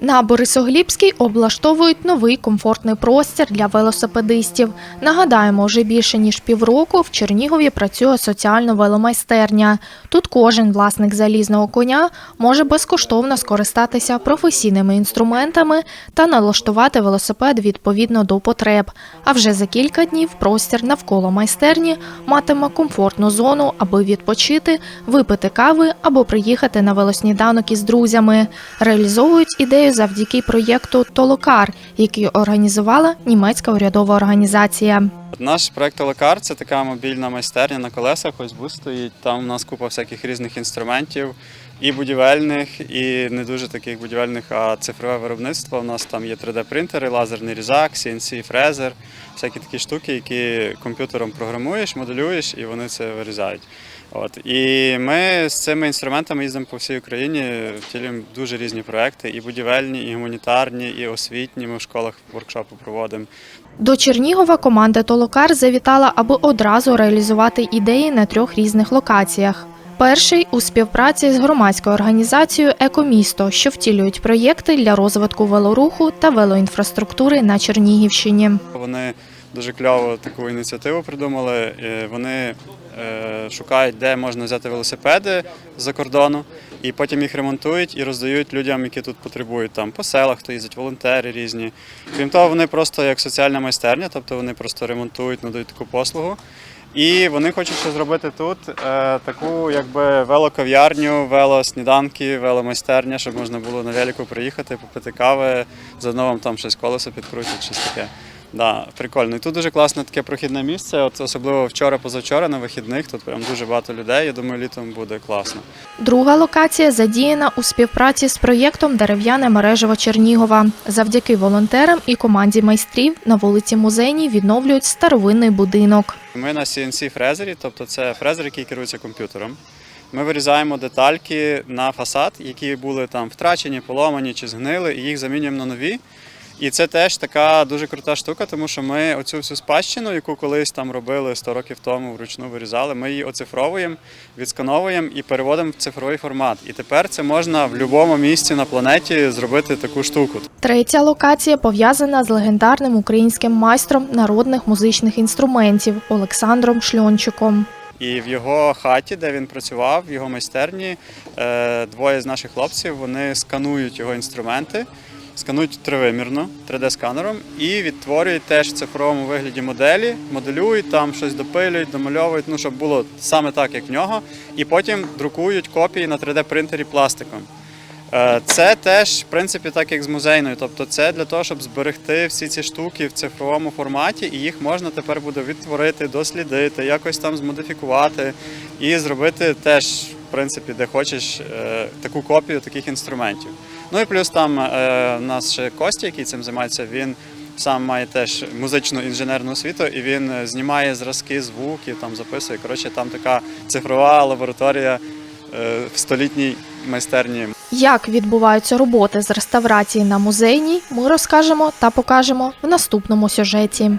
На Борисоглібській облаштовують новий комфортний простір для велосипедистів. Нагадаємо, вже більше ніж півроку в Чернігові працює соціальна веломайстерня. Тут кожен власник залізного коня може безкоштовно скористатися професійними інструментами та налаштувати велосипед відповідно до потреб. А вже за кілька днів простір навколо майстерні матиме комфортну зону, аби відпочити, випити кави або приїхати на велосніданок із друзями. Реалізовують ідею завдяки проєкту Толокар, який організувала німецька урядова організація. Наш проект Толокар це така мобільна майстерня на колесах. Ось бус стоїть. Там у нас купа всяких різних інструментів, і будівельних, і не дуже таких будівельних, а цифрове виробництво. У нас там є 3D-принтери, лазерний різак, CNC, фрезер, всякі такі штуки, які комп'ютером програмуєш, моделюєш, і вони це вирізають. От і ми з цими інструментами їздимо по всій Україні, втілюємо дуже різні проекти, і будівельні, і гуманітарні, і освітні. Ми в школах воркшопи проводимо. До Чернігова команда Толокар завітала, аби одразу реалізувати ідеї на трьох різних локаціях. Перший у співпраці з громадською організацією Екомісто, що втілюють проєкти для розвитку велоруху та велоінфраструктури на Чернігівщині. Вони дуже кльово таку ініціативу придумали. Е, Вони е, шукають, де можна взяти велосипеди з-за кордону, і потім їх ремонтують і роздають людям, які тут потребують. Там по селах хто їздять, волонтери різні. Крім того, вони просто як соціальна майстерня, тобто вони просто ремонтують, надають таку послугу. І вони хочуть ще зробити тут е, таку якби велокав'ярню, велосніданки, веломайстерня, щоб можна було на велику приїхати, попити кави, заодно вам там щось колесо підкрутять, щось таке. Да, прикольно. І тут дуже класне таке прохідне місце. От особливо вчора, позавчора на вихідних. Тут прям дуже багато людей. Я думаю, літом буде класно. Друга локація задіяна у співпраці з проєктом Дерев'яне мережево Чернігова. Завдяки волонтерам і команді майстрів на вулиці Музейній відновлюють старовинний будинок. Ми на CNC фрезері, тобто це фрезер, який керується комп'ютером. Ми вирізаємо детальки на фасад, які були там втрачені, поломані чи згнили, і їх замінюємо на нові. І це теж така дуже крута штука, тому що ми оцю всю спадщину, яку колись там робили 100 років тому вручну вирізали, ми її оцифровуємо, відскановуємо і переводимо в цифровий формат. І тепер це можна в будь-якому місці на планеті зробити таку штуку. Третя локація пов'язана з легендарним українським майстром народних музичних інструментів Олександром Шльончиком. І в його хаті, де він працював, в його майстерні, е, двоє з наших хлопців вони сканують його інструменти, сканують тривимірно 3D-сканером і відтворюють теж в цифровому вигляді моделі, моделюють там щось допилюють, домальовують, ну щоб було саме так, як в нього, і потім друкують копії на 3D-принтері пластиком. Е, Це теж, в принципі, так як з музейною. Тобто, це для того, щоб зберегти всі ці штуки в цифровому форматі, і їх можна тепер буде відтворити, дослідити, якось там змодифікувати і зробити теж, в принципі, де хочеш е, таку копію таких інструментів. Ну і плюс там е, нас ще Костя, який цим займається, він. Сам має теж музичну інженерну освіту, і він е, знімає зразки звуків, там записує. Коротше, там така цифрова лабораторія е, в столітній майстерні Як відбуваються роботи з реставрації на музейній, ми розкажемо та покажемо в наступному сюжеті.